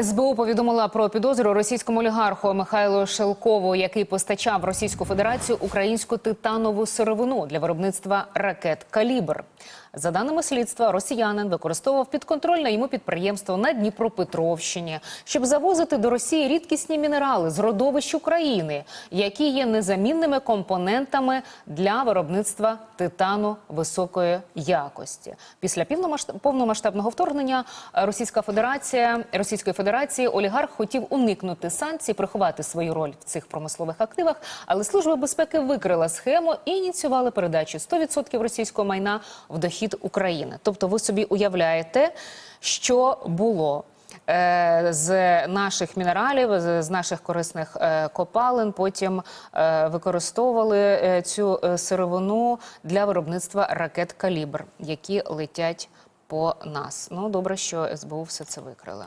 СБУ повідомила про підозру російському олігарху Михайлу Шелкову, який постачав Російську Федерацію українську титанову сировину для виробництва ракет Калібр. За даними слідства, росіянин використовував підконтрольне йому підприємство на Дніпропетровщині, щоб завозити до Росії рідкісні мінерали з родовищ України, які є незамінними компонентами для виробництва титану високої якості. Після повномасштабного вторгнення Російська Федерація Російської Федерації олігарх хотів уникнути санкцій, приховати свою роль в цих промислових активах, але служба безпеки викрила схему і ініціювали передачу 100% російського майна в дохід України. Тобто, ви собі уявляєте, що було. е, З наших мінералів, з наших корисних е, копалин, потім е, використовували цю сировину для виробництва ракет Калібр, які летять по нас. Ну добре, що СБУ все це викрили.